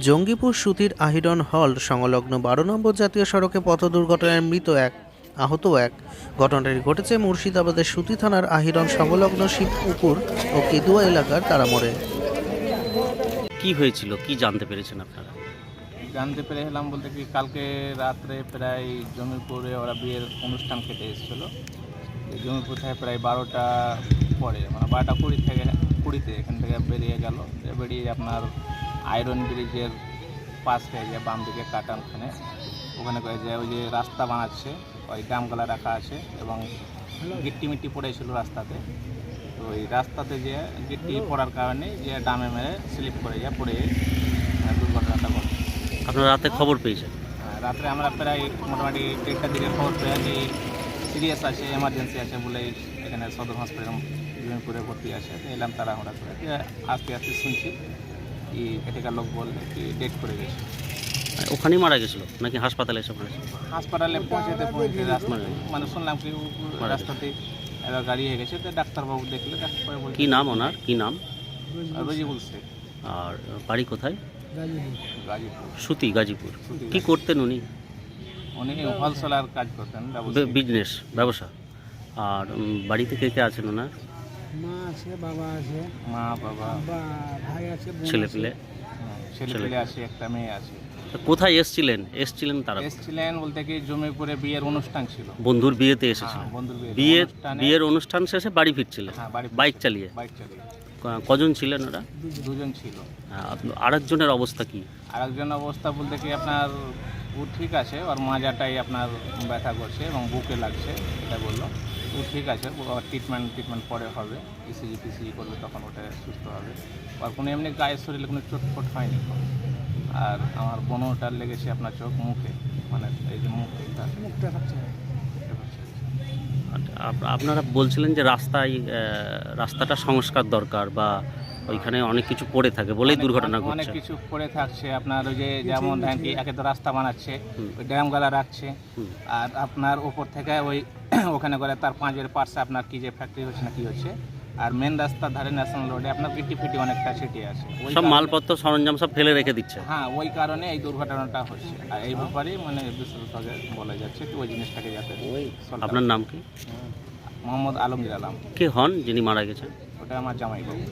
জঙ্গিপুর সুতির আহিরন হল সংলগ্ন বারো নম্বর জাতীয় সড়কে পথ দুর্ঘটনায় মৃত এক আহত এক। ঘটনাটি ঘটেছে মুর্শিদাবাদের সুতি থানার আহিরন সংলগ্ন শিবপুকুর ও কেদুয়া এলাকার তারামোড়ে কি হয়েছিল? কি জানতে পেরেছেন আপনারা? জানতে পেরে এলাম বলতে কি কালকে রাত্রে প্রায় জমিপুরে ওরা বিয়ের অনুষ্ঠান খেতে এসেছিল। জমিপুর থেকে প্রায় বারোটা পরে মানে বারোটা কুড়ি থেকে কুড়িতে এখান থেকে বেরিয়ে গেল। বেরিয়ে আপনার আয়রন ব্রিজের পাশ থেকে বাম দিকে কাটানখানে ওখানে যে ওই যে রাস্তা বানাচ্ছে ওই ডামগালা রাখা আছে এবং গিট্টি মিট্টি পড়েছিল রাস্তাতে। তো ওই রাস্তাতে যে গিট্টি পড়ার কারণে যে ডামে মেরে স্লিপ করে যায় পড়ে দুর্ঘটনাটা ঘটে। আপনারা রাতে খবর পেয়েছেন? হ্যাঁ, রাত্রে আমরা প্রায় মোটামুটি দেড়টার দিকে খবর পেয়ে যে সিরিয়াস আছে এমার্জেন্সি আছে বলে এখানে সদর হসপিটাল করে ভর্তি আছে। এলাম তারা আমরা করে। আস্তে আস্তে শুনছি। কি এখানকার লোক বললে কি ডেট করে গেছে? ওখানেই মারা গেছিল নাকি হাসপাতালে এসে মারা গেছিল? হাসপাতালে পৌঁছতে পৌঁছে মানে শুনলাম কি। রাস্তাতে এবার গাড়ি হয়ে গেছে তো ডাক্তারবাবু দেখলে ডাক্তার বলছে কি নাম ওনার? কি নাম? রজিবুল শেখ। আর বাড়ি কোথায়? গাজীপুর। সুতি গাজীপুর। কি করতেন উনি? উনি হোলসেলার কাজ করতেন বিজনেস ব্যবসা। আর বাড়িতে কে কে আছেন ওনার? মা আছে বাবা আছে মা বাবা বা ভাই আছে ছেলে পেলে? ছেলে পেলে আছে একটা মেয়ে আছে। কোথায় এসছিলেন? এসছিলেন তারা? এসছিলেন বলতে কি জমিপুরে বিয়ের অনুষ্ঠান ছিল। বন্ধুর বিয়েতে হ্যাঁ, এসেছিলেন। বন্ধুর বিয়ে বিয়ের বিয়ের অনুষ্ঠান শেষে বাড়ি ফিরছিলেন? হ্যাঁ বাড়ি বাইক চালিয়ে? বাইক চালিয়ে। কজন ছিলেন ওরা? দুজন ছিল। আর একজনের অবস্থা কি? আর একজন অবস্থা বলতে কি আপনার ও ঠিক আছে ওর মাজাটাই আপনার ব্যথা করছে এবং বুকে লাগছে এটা বলল। ও ঠিক আছে ট্রিটমেন্ট ট্রিটমেন্ট পরে হবে। ইসিজি পিসিজি করবে তখন ওটা সুস্থ হবে। আর কোনো এমনি গায়ের শরীরে কোনো চোট ফোট হয়নি আর আমার বোনটার লেগেছে আপনার চোখ মুখে। মানে এই যে মুখটা মুখটা আপ- আপনারা বলছিলেন যে রাস্তায় রাস্তাটা সংস্কার দরকার বা ওইখানে অনেক কিছু পড়ে থাকে বলেই দুর্ঘটনা অনেক- অনেক কিছু পড়ে থাকছে। আপনার ওই যে যেমন একে তো রাস্তা বানাচ্ছে। ওই ড্যামগালা রাখছে। আর আপনার উপর থেকে ওই ওখানে করে তার পাঁচের পাশে আপনার কি যে ফ্যাক্টরি হচ্ছে না কি হচ্ছে। আর মেন রাস্তার ধারে ন্যাশনাল রোডে আপনার গিটি ফিটি অনেকটা ছিটিয়ে আছে। সব মালপত্র সরঞ্জাম সব ফেলে রেখে দিচ্ছে। হ্যাঁ ওই কারণে এই দুর্ঘটনাটা হচ্ছে। আর এই ব্যাপারেই মানে বিশেষভাবে বলা যাচ্ছে কি ওই জিনিসটাকে যাতে আপনার নাম কি। মোহাম্মদ আলমগীর আলম। কে হন যিনি মারা গেছেন? ওটা আমার জামাই বাবু